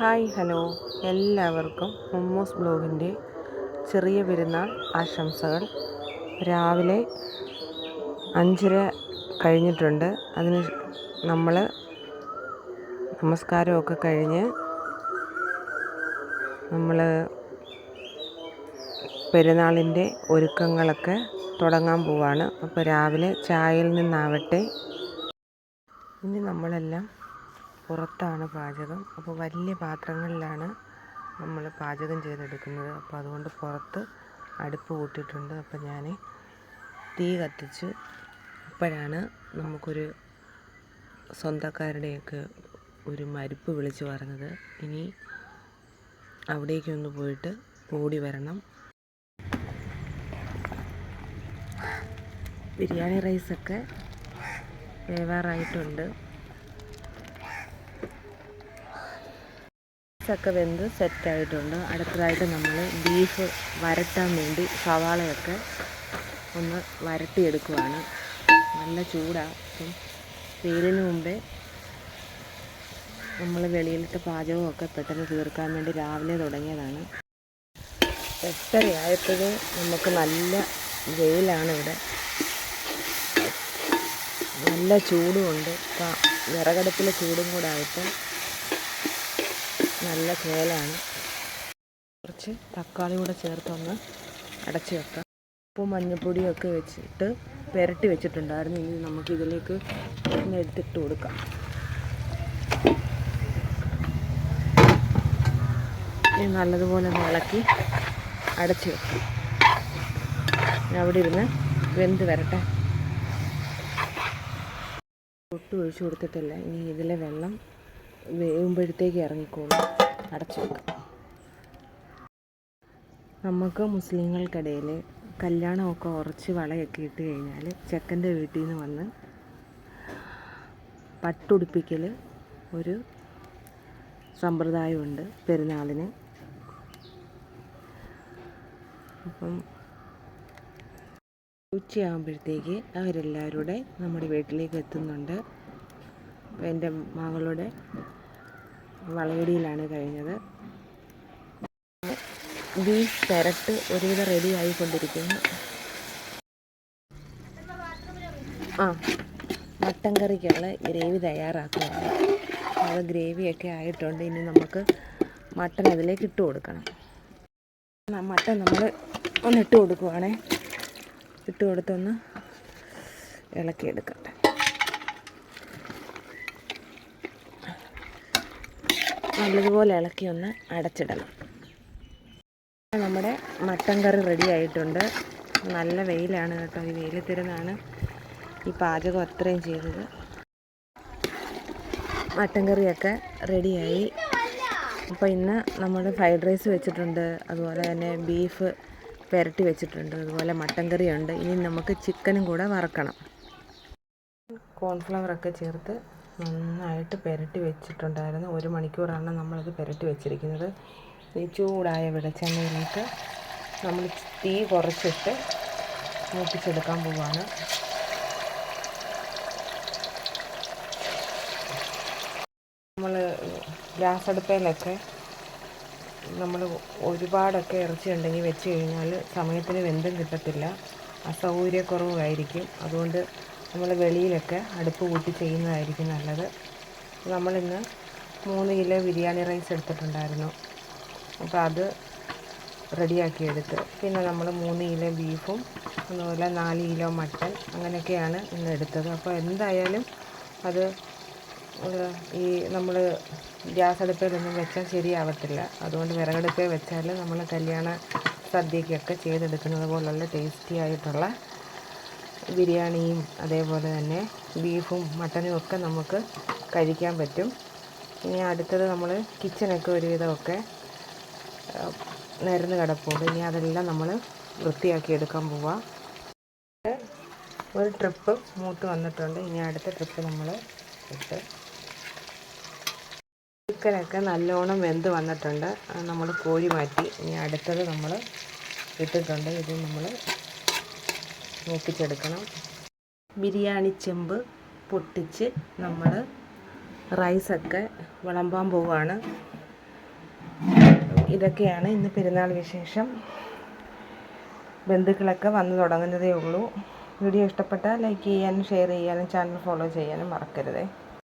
Hi hello. എല്ലാവർക്കും മൊമ്മോസ് ബ്ലോഗിന്റെ ചെറിയ പെരുന്നാൾ ആശംസകൾ. രാവിലെ അഞ്ചര കഴിഞ്ഞിട്ടുണ്ട്. അതിന് നമ്മൾ നമസ്കാരമൊക്കെ കഴിഞ്ഞ് നമ്മൾ പെരുന്നാളിന്റെ ഒരുക്കങ്ങളൊക്കെ തുടങ്ങാൻ പോവാണ്. അപ്പോൾ രാവിലെ ചായയിൽ നിന്നാവട്ടെ. ഇനി നമ്മളെല്ലാം പുറത്താണ് പാചകം. അപ്പോൾ വലിയ പാത്രങ്ങളിലാണ് നമ്മൾ പാചകം ചെയ്തെടുക്കുന്നത്. അപ്പോൾ അതുകൊണ്ട് പുറത്ത് അടുപ്പ് കൂട്ടിയിട്ടുണ്ട്. അപ്പോൾ ഞാൻ തീ കത്തിച്ച് അപ്പോഴാണ് നമുക്കൊരു സ്വന്തക്കാരുടെയൊക്കെ ഒരു മരിപ്പ് വിളിച്ചു പറഞ്ഞത്. ഇനി അവിടേക്കൊന്ന് പോയിട്ട് ഓടി വരണം. ബിരിയാണി റൈസൊക്കെ വേവാറായിട്ടുണ്ട്. ഒക്കെ വെന്ത് സെറ്റായിട്ടുണ്ട് അടുത്തതായിട്ട് നമ്മൾ ബീഫ് വരട്ടാൻ വേണ്ടി സവാളയൊക്കെ ഒന്ന് വരട്ടിയെടുക്കുവാണ്. നല്ല ചൂടാണ് അപ്പം വെയിലിന് മുമ്പേ നമ്മൾ വെളിയിലത്തെ പാചകമൊക്കെ പെട്ടെന്ന് തീർക്കാൻ വേണ്ടി രാവിലെ തുടങ്ങിയതാണ്. എട്ടരയായപ്പോഴേ നമുക്ക് നല്ല വെയിലാണ് ഇവിടെ. നല്ല ചൂടുമുണ്ട് വിറകടുപ്പിലെ ചൂടും കൂടെ ആയപ്പോൾ നല്ല ചേലാണ് കുറച്ച് തക്കാളി കൂടെ ചേർത്തൊന്ന് അടച്ച് വെക്കാം. ഉപ്പും മഞ്ഞൾപ്പൊടിയൊക്കെ വെച്ചിട്ട് പുരട്ടി വെച്ചിട്ടുണ്ടായിരുന്നു. ഇനി നമുക്കിതിലേക്ക് ഇതിലേക്ക് എടുത്തിട്ട് കൊടുക്കാം. നല്ലതുപോലെ ഇളക്കി അടച്ച് വെക്കാം. അവിടെ ഇരുന്ന് വെന്ത് വരട്ടെ. ഒട്ടും ഒഴിച്ചു കൊടുത്തിട്ടില്ല. ഇനി ഇതിലെ വെള്ളം വേകുമ്പോഴത്തേക്ക് ഇറങ്ങിക്കോളും. അടച്ചു വെക്കാം. നമുക്ക് മുസ്ലിങ്ങൾക്കിടയിൽ കല്യാണമൊക്കെ ഉറച്ച് വളയൊക്കെ ഇട്ട് കഴിഞ്ഞാൽ ചെക്കന്റെ വീട്ടിൽ നിന്ന് വന്ന് പട്ടുടുപ്പിക്കൽ ഒരു സമ്പ്രദായമുണ്ട് പെരുന്നാളിന്. അപ്പം ഉച്ചയാകുമ്പോഴത്തേക്ക് അവരെല്ലാവരും കൂടെ നമ്മുടെ വീട്ടിലേക്ക് എത്തുന്നുണ്ട്. എന്റെ മകളുടെ വളയടിയിലാണ് കഴിഞ്ഞത്. ബീഫ് പെരട്ട് ഒരുവിധം റെഡി ആയിക്കൊണ്ടിരിക്കുന്നു. ആ മട്ടൻ കറിക്കുള്ള ഗ്രേവി തയ്യാറാക്കുകയാണ്. അത് ഗ്രേവിയൊക്കെ ആയിട്ടുണ്ട്. ഇനി നമുക്ക് മട്ടൻ അതിലേക്ക് ഇട്ട് കൊടുക്കണം. മട്ടൻ നമ്മൾ ഒന്ന് ഇട്ട് കൊടുക്കുവാണേ. ഇട്ട് കൊടുത്തൊന്ന് ഇളക്കിയെടുക്കട്ടെ. നല്ലതുപോലെ ഇളക്കി ഒന്ന് അടച്ചിടണം. നമ്മുടെ മട്ടൻ കറി റെഡി ആയിട്ടുണ്ട്. നല്ല വെയിലാണ് കേട്ടോ. ഈ വെയിലത്തിരുന്നാണ് ഈ പാചകം അത്രയും ചെയ്തത്. മട്ടൻ കറിയൊക്കെ റെഡിയായി അപ്പോൾ ഇന്ന് നമ്മൾ ഫ്രൈഡ് റൈസ് വെച്ചിട്ടുണ്ട്. അതുപോലെ തന്നെ ബീഫ് പുരട്ടി വെച്ചിട്ടുണ്ട്. അതുപോലെ മട്ടൻ കറിയുണ്ട്. ഇനി നമുക്ക് ചിക്കനും കൂടെ വറക്കണം. കോൺഫ്ലവറൊക്കെ ചേർത്ത് നന്നായിട്ട് പുരട്ടി വെച്ചിട്ടുണ്ടായിരുന്നു. ഒരു മണിക്കൂറാണ് നമ്മളത് പുരട്ടി വെച്ചിരിക്കുന്നത്. ഈ ചൂടായ വെളിച്ചെണ്ണയിലേക്ക് നമ്മൾ തീ കുറച്ചിട്ട് മൂപ്പിച്ചെടുക്കാൻ പോവാണ്. നമ്മൾ ഗ്യാസ് അടുപ്പയിലൊക്കെ നമ്മൾ ഒരുപാടൊക്കെ ഇറച്ചി ഉണ്ടെങ്കിൽ വെച്ച് കഴിഞ്ഞാൽ സമയത്തിന് വെന്തും കിട്ടത്തില്ല. അസൗകര്യക്കുറവായിരിക്കും അതുകൊണ്ട് നമ്മൾ വെളിയിലൊക്കെ അടുപ്പ് കൂട്ടി ചെയ്യുന്നതായിരിക്കും നല്ലത്. നമ്മളിന്ന് മൂന്ന് കിലോ ബിരിയാണി റൈസ് എടുത്തിട്ടുണ്ടായിരുന്നു. അപ്പോൾ അത് റെഡിയാക്കി എടുത്ത്. പിന്നെ നമ്മൾ മൂന്ന് കിലോ ബീഫും അതുപോലെ നാല് കിലോ മട്ടൻ അങ്ങനെയൊക്കെയാണ് ഇന്ന് എടുത്തത്. അപ്പോൾ എന്തായാലും അത് ഈ നമ്മൾ ഗ്യാസ് അടുപ്പിലൊന്നും വെച്ചാൽ ശരിയാവത്തില്ല. അതുകൊണ്ട് വിറകടുപ്പിൽ വെച്ചാൽ നമ്മൾ കല്യാണ സദ്യക്കൊക്കെ ചെയ്തെടുക്കുന്നത് പോലുള്ള ടേസ്റ്റി ആയിട്ടുള്ള ബിരിയാണിയും അതേപോലെ തന്നെ ബീഫും മട്ടനും ഒക്കെ നമുക്ക് കഴിക്കാൻ പറ്റും. ഇനി അടുത്തത് നമ്മൾ കിച്ചനൊക്കെ ഒരുവിധമൊക്കെ നിരന്ന് കിടപ്പുണ്ട്. ഇനി അതെല്ലാം നമ്മൾ വൃത്തിയാക്കി എടുക്കാൻ പോവാം. ഒരു ട്രിപ്പ് മൂത്ത് വന്നിട്ടുണ്ട്. ഇനി അടുത്ത ട്രിപ്പ് നമ്മൾ ഇട്ട് ചിക്കനൊക്കെ നല്ലോണം വെന്ത് വന്നിട്ടുണ്ട്. നമ്മൾ കോഴി മാറ്റി. ഇനി അടുത്തത് നമ്മൾ ഇട്ടിട്ടുണ്ട്. ഇത് നമ്മൾ മൂപ്പിച്ചെടുക്കണം. ബിരിയാണി ചെമ്പ് പൊട്ടിച്ച് നമ്മൾ റൈസൊക്കെ വിളമ്പാൻ പോവുകയാണ് ഇതൊക്കെയാണ് ഇന്ന് പെരുന്നാൾ വിശേഷം. ബന്ധുക്കളൊക്കെ വന്നു തുടങ്ങുന്നതേ ഉള്ളൂ. വീഡിയോ ഇഷ്ടപ്പെട്ടാൽ ലൈക്ക് ചെയ്യാനും ഷെയർ ചെയ്യാനും ചാനൽ ഫോളോ ചെയ്യാനും മറക്കരുതേ.